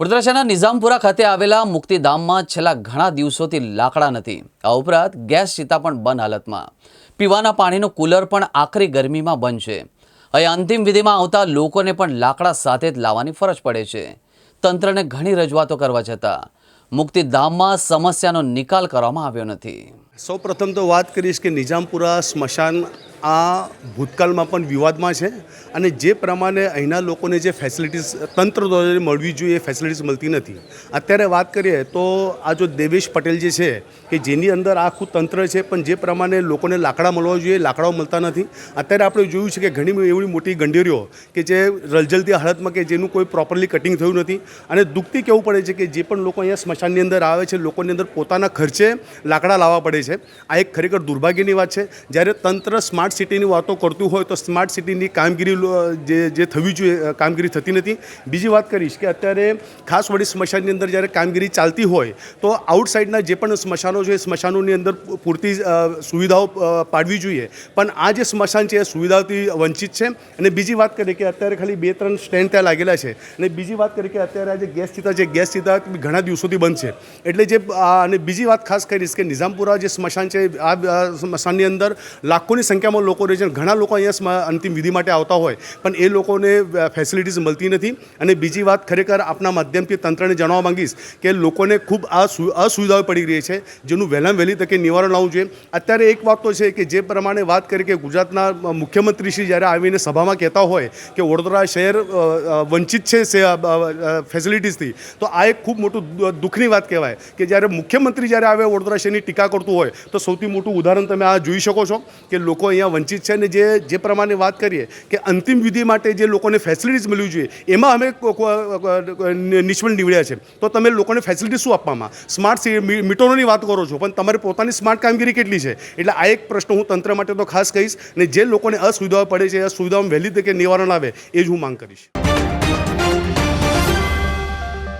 વડોદરા નિઝામપુરા ખાતે આવેલા મુક્તિધામમાં છેલ્લા ઘણા દિવસોથી લાકડા નથી. આ ઉપરાંત ગેસ સીતા પણ બંધ હાલતમાં. પીવાના પાણીનું કુલર પણ આખરી ગરમીમાં બંધ છે. અહીં અંતિમ વિધિમાં આવતા લોકોને પણ લાકડા સાથે જ લાવવાની ફરજ પડે છે. તંત્રને ઘણી રજૂઆતો કરવા છતાં, મુક્તિધામમાં સમસ્યાનો નિકાલ કરવામાં આવ્યો નથી. સૌ પ્રથમ તો વાત કરીશ કે નિઝામપુરા સ્મશાન આ ભૂતકાળમાં પણ વિવાદમાં છે અને જે પ્રમાણે અહીંના લોકોને જે ફેસિલિટીઝ તંત્ર દ્વારા મળવી જોઈએ એ ફેસિલિટીઝ મળતી નથી. અત્યારે વાત કરીએ તો આ જો દેવેશ પટેલ જે છે, કે જેની અંદર આખું તંત્ર છે, પણ જે પ્રમાણે લોકોને લાકડા મળવા જોઈએ, લાકડાઓ મળતા નથી. અત્યારે આપણે જોયું છે કે ઘણી એવી મોટી ગંઢેરીઓ કે જે રલજલતી હાલતમાં કે જેનું કોઈ પ્રોપરલી કટિંગ થયું નથી. અને દુઃખથી કહેવું પડે છે કે જે પણ લોકો અહીંયા સ્મશાનની અંદર આવે છે, લોકોની અંદર પોતાના ખર્ચે લાકડા લાવવા પડે છે. આ એક ખરેખર દુર્ભાગ્યની વાત છે. જ્યારે તંત્ર સ્માર્ટ સિટીની વાતો કરતું હોય તો સ્માર્ટ સિટીની કામગીરી જે જે થવી જોઈએ કામગીરી થતી નથી. બીજી વાત કરીશ કે અત્યારે ખાસ વળી સ્મશાનની અંદર જ્યારે કામગીરી ચાલતી હોય, તો આઉટસાઇડના જે પણ સ્મશાનો છે, એ સ્મશાનોની અંદર પૂરતી સુવિધાઓ પાડવી જોઈએ. પણ આ જે સ્મશાન છે, એ સુવિધાઓથી વંચિત છે. અને બીજી વાત કરીએ કે અત્યારે ખાલી બે, ત્રણ સ્ટેન્ડ ત્યાં લાગેલા છે. અને બીજી વાત કરીએ કે અત્યારે આ જે ગેસ સીતા છે, ગેસ સીતા ઘણા દિવસોથી બંધ છે. એટલે જે અને બીજી વાત ખાસ કરીશ કે નિઝામપુરા જે સ્મશાન છે આ સ્મશાનની અંદર લાખોની સંખ્યામાં લોકો રહે છે ઘણા લોકો અહીંયા અંતિમ વિધિ માટે આવતા હોય, પણ એ લોકોને ફેસિલિટીઝ મળતી નથી. અને બીજી વાત, ખરેખર આપના માધ્યમથી તંત્રને જણાવવા માંગીશ કે લોકોને ખૂબ આ અસુવિધાઓ પડી રહી છે, જેનું વહેલામ વહેલી તકે નિવારણ લાવવું જોઈએ. અત્યારે એક વાત તો છે કે જે પ્રમાણે વાત કરી કે ગુજરાતના મુખ્યમંત્રી શ્રી જ્યારે આવીને સભામાં કહેતા હોય કે વડોદરા શહેર વંચિત છે ફેસિલિટીઝથી તો આ એક ખૂબ મોટું દુઃખની વાત કહેવાય કે જ્યારે મુખ્યમંત્રી જ્યારે આવે, વડોદરા શહેરની ટીકા કરતું હોય, તો સૌથી મોટું ઉદાહરણ તમે આ જોઈ શકો છો કે લોકો અહીંયા વંચિત છે અને જે જે પ્રમાણે વાત કરીએ કે અંતિમ વિધિ માટે જે લોકોને ફેસિલિટીઝ મળવી જોઈએ, એમાં અમે નિષ્ફળ નીવડ્યા છે. તો તમે લોકોને ફેસિલિટી શું આપવામાં? સ્માર્ટ મીટરોની વાત કરો છો, પણ તમારી પોતાની સ્માર્ટ કામગીરી કેટલી છે? એટલે આ એક પ્રશ્ન હું તંત્ર માટે તો ખાસ કહીશ અને જે લોકોને અસુવિધાઓ પડે છે એ સુવિધાઓ વહેલી તકે નિવારણ આવે એ જ હું માંગ કરીશ.